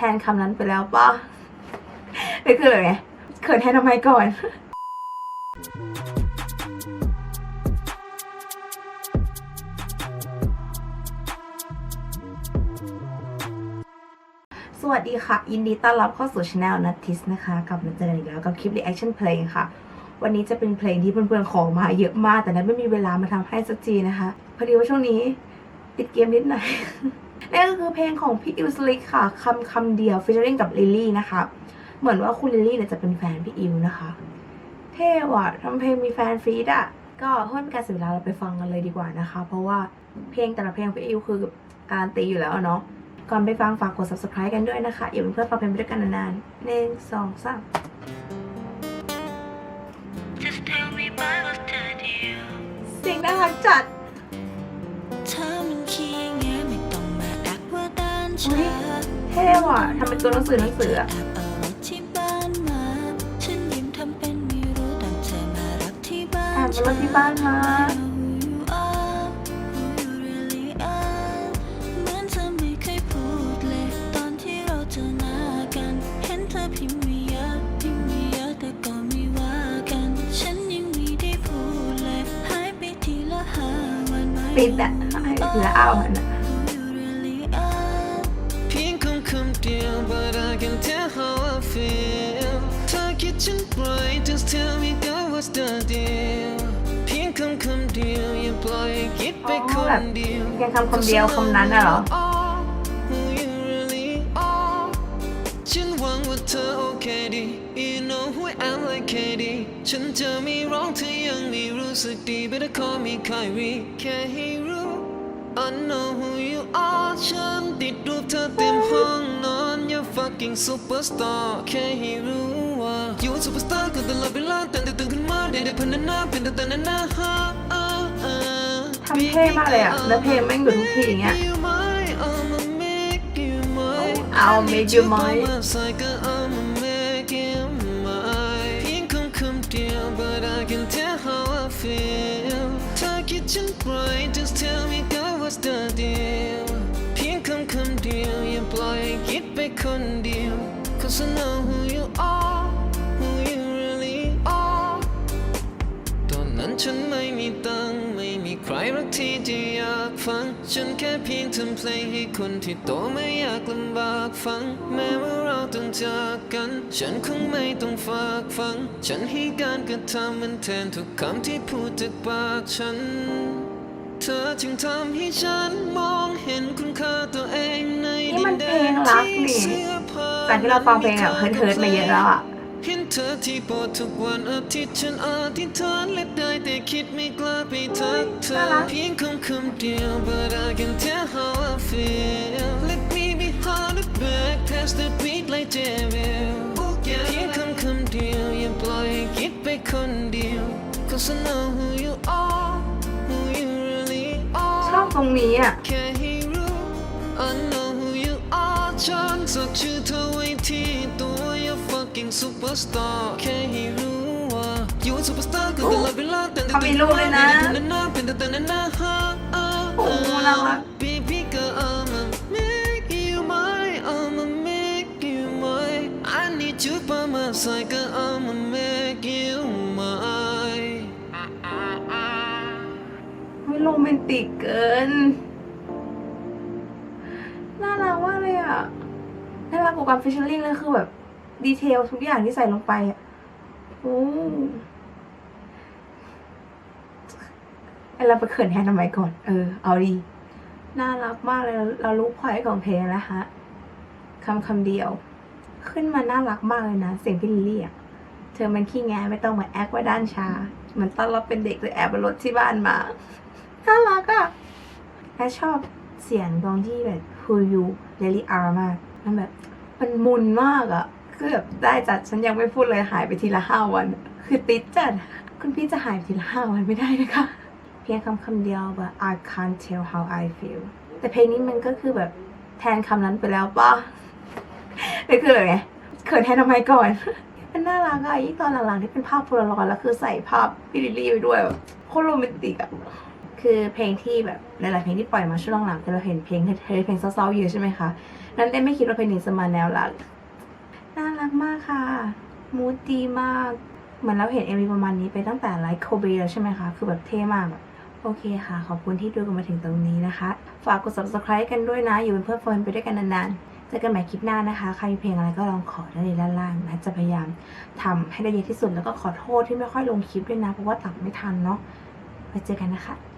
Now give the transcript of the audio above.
ทนคำนั้นไปแล้วป่ะนี่คืออะไรเขินแทนทำไมก่อนสวัสดีค่ะ ยินดีต้อนรับเข้าสู่ช anel นัททิสนะคะกลับมาเจอกันอีกแล้วกับคลิป reaction เพลงค่ะ วันนี้จะเป็นเพลงที่เพื่อนๆขอมาเยอะมาก แต่นั้นไม่มีเวลามาทำให้สักทีนะคะ พอดีว่าช่วงนี้ ติดเกมนิดหน่อย นั่นก็คือเพลงของพี่อิวสลิกค่ะคำคำเดียวฟิชเชอริงกับลิลลี่นะคะ เหมือนว่าคุณลิลลี่เนี่ยจะเป็นแฟนพี่อิวนะคะ เท่ว่ะทำเพลงมีแฟนฟรีดอะ ก็เพื่อเป็นการเสียเวลาเราไปฟังกันเลยดีกว่านะคะ เพราะว่าเพลงแต่ละเพลงของพี่อิวคือการนตีอยู่แล้วอะเนาะก่อนไปฟังฝากกด subscribe กันด้วยนะคะอย่าเป็นเพื่อนฟังเพลงไปด้วยกันนานๆหนึ่งสองสาม Just tell me why was that you เสียงน่ารักจัด เธอมันขี้แอุ้ยเท่ว่ะทำเป็นตัวหนังสือหนังสืออะแอบเอารถที่บ้านมาฉันยิ้มทำเป็นไม่รู้ดังเธอมารับที่บ้านมารถที่บ้านมาเหมืออ้ากันเห็นเธอพิมพ์ไม่เยอะพิมพ์ไม่เยอะแต่ก็ไม่ว่ากันฉันยังไม่ได้พูดเลยหายไปทีละห้าวันไม่ปิดอะให้เหลือเอาหันะ ฉันปล่อย just tell me girl what's the deal เพียงคำคำเดียวอย่าปล่อยให้คิดไปคนเดียวเพียงคำคำเดียวคำนั้นน่ะเหรอ Who you really are ฉันหวังว่าเธอโอเคดี You know who I am like Katie ฉันจะไม่ร้องเธอยังไม่รู้สึกดี Better call me Kyrie แค่ให้รู้ I know who you are ฉันติดรูปเธอเต็มห้องนอน You're fucking superstar แค่ให้ รู้ว่า You superstar ก็ตลอดเวลาแต่ตื่นขึ้นมาได้ได้พันนาเป็นแต่แต่นานาฮะอ่าอ่าทำเท่มากเลยอะแล้วเพลงแม่งอยู่ทุกทีอย่างเงี้ย I'ma make you mine I'll make you mine ใส่ก็ I'ma make you mine เพียงคำคำเดียว but I can tell how I feel เธอคิดฉันปล่อย just tell me girl what's the deal เพียงคำคำเดียวอย่าปล่อยให้คิดไปคนเดียว cause I know ฟัง ฉันแค่เพียงทำเพลงให้คนที่โตไม่อยากลำบากฟัง แม้ว่าเราต้องจากกัน ฉันคงไม่ต้องฝากฟัง ฉันให้การกระทำมันแทนทุกคำที่พูดจากปากฉัน เธอจึงทำให้ฉันมองเห็นคุณค่าตัวเองในนี่มันดิเพลงรักนี่ เสื้อผ้า จากที่เราฟังเพลงแบบเฮิร์ทๆมาเยอะแล้วอะ เห็นเธอที่โปรดทุกวันอาทิตย์ฉันอธิษฐานและได้แต่คิดไม่กล้าไปทักเธอน่ารักเพียงคำคำเดียว but I can tell how I feel let me be hard to back past the beat like devil เพียงคำคำเดียวอย่าปล่อยให้คิดไปคนเดียว cause I know who you are who you really ชอบ are ตรงนี้อะแค่ให้รู้ I know who you are ฉันสักชื่อเธอไว้ที่ตัว You're fucking superstar แค่ให้รู้ว่า You superstar ก็ตลอดเวลาแต่เขามีรูปด้วยนะเป็นแต่เป็นแต่แต่นาฮะโอ้น่ารัก Baby girl I'ma make you mine I'ma make you mine I need you by my side girl I'ma make you mine ไม่โรแมนติกเกินน่ารักมากเลยอะน่ารักกว่าการฟิชเชอร์ลิงเลยคือแบบ ดีเทลทุกอย่างที่ใส่ลงไปอะโอ้ไอเราไปเขินแทนทำไมก่อน เออ เอาดี น่ารักมากเลย เราเรารู้พอยต์ของเพลงแล้วฮะคำคำเดียว ขึ้นมาน่ารักมากเลยนะเสียงพี่ลิลลี่อะเธอมันขี้แงไม่ต้องมาแอคว่าด้านชาเหมือนตอนเราเป็นเด็กเลยแอบบนรถที่บ้านมา น่ารักอะและชอบเสียงตรงที่แบบ who you really are มากมันแบบ มันมุนมากอะ คือแบบได้จัดฉันยังไม่พูดเลยหายไปทีละห้าวัน คือติดจัด คุณพี่จะหายไปทีละห้าวันไม่ได้นะคะ เพียงคำคำเดียวแบบ I can't tell how I feel แต่เพลงนี้มันก็คือแบบแทนคำนั้นไปแล้วป่ะนี่คืออะไรไงเขินแทนทำไมก่อน มันน่ารักอะยิ่งตอนหลังๆที่เป็นภาพโพลารอยด์แล้วคือใส่ภาพพี่ลิลลี่ไปด้วยแบบโคตรโรแมนติกอะคือเพลงที่แบบหลายๆเพลงที่ปล่อยมาช่วงหลังๆคือเราเห็นเพลงเท่ๆเพลงเศร้าๆเยอะใช่ไหมคะในนั้นเต้ไม่คิดว่าเพลงนี้จะมาแนวรักน่ารัก มากค่ะ มูดดีมาก เหมือนเราเห็นเอมวีประมาณนี้ไปตั้งแต่ไลฟ์โคเบแล้วใช่ไหมคะ คือแบบเท่มาก โอเคค่ะ ขอบคุณที่ดูกันมาถึงตรงนี้นะคะ ฝากกด subscribe กันด้วยนะ อยู่เป็นเพื่อนเฟิร์นไปด้วยกันนานๆ เจอกันใหม่คลิปหน้านะคะ ใครมีเพลงอะไรก็ลองขอได้ในด้านล่างนะ จะพยายามทำให้ได้เยอะที่สุด แล้วก็ขอโทษที่ไม่ค่อยลงคลิปด้วยนะ เพราะว่าตัดไม่ทันเนาะไว้เจอกันนะคะ